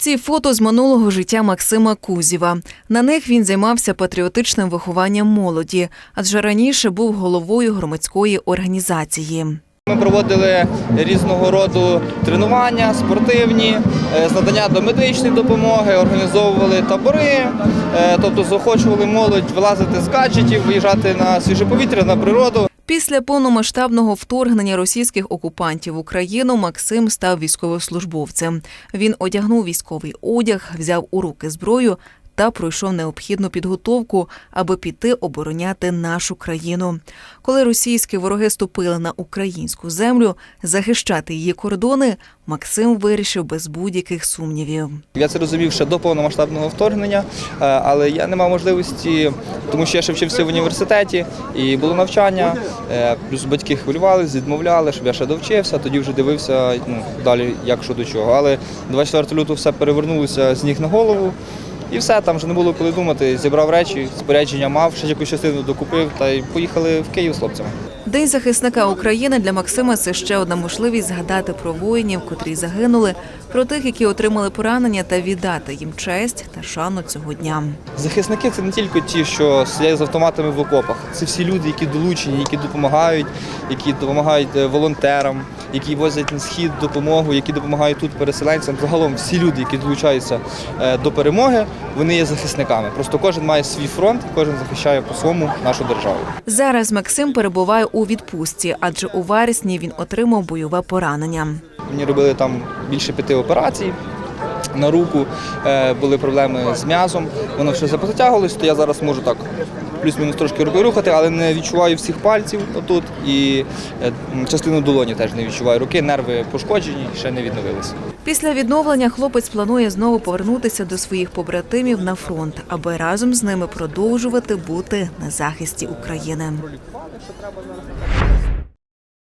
Ці фото з минулого життя Максима Кузєва. На них він займався патріотичним вихованням молоді, адже раніше був головою громадської організації. Ми проводили різного роду тренування, спортивні, е, з надання до медичної допомоги, організовували табори, е, тобто заохочували молодь вилазити з гаджетів, виїжджати на свіже повітря, на природу. Після повномасштабного вторгнення російських окупантів в Україну Максим став військовослужбовцем. Він одягнув військовий одяг, взяв у руки зброю та пройшов необхідну підготовку, аби піти обороняти нашу країну. Коли російські вороги ступили на українську землю, захищати її кордони, Максим вирішив без будь-яких сумнівів. Я це розумів ще до повномасштабного вторгнення, е, але я не мав можливості, тому що я ще вчився в університеті і було навчання. е, Плюс батьки хвилювалися, відмовляли, щоб я ще довчився. Тоді вже дивився ну, далі, як що до чого. Але 24 лютого все перевернулося з ніг на голову. І все, там вже не було коли думати. Зібрав речі, спорядження мав, ще якусь частину докупив та й поїхали в Київ з хлопцями. День захисника України для Максима це ще одна можливість згадати про воїнів, котрі загинули, про тих, які отримали поранення, та віддати їм честь та шану цього дня. Захисники це не тільки ті, що сидять з автоматами в окопах. Це всі люди, які долучені, які допомагають, які допомагають е, волонтерам, які возять на схід допомогу, які допомагають тут переселенцям. Загалом всі люди, які долучаються е, до перемоги, вони є захисниками. Просто кожен має свій фронт, кожен захищає по своєму нашу державу. Зараз Максим перебуває у відпустці, адже у вересні він отримав бойове поранення. Мені робили там більше п'яти операцій. На руку е, були проблеми з м'язом, воно все запотягувалось, то я зараз можу так плюс-мінус трошки руки рухати, але не відчуваю всіх пальців отут і е, частину долоні теж не відчуваю. Руки, нерви пошкоджені, ще не відновилися. Після відновлення хлопець планує знову повернутися до своїх побратимів на фронт, аби разом з ними продовжувати бути на захисті України.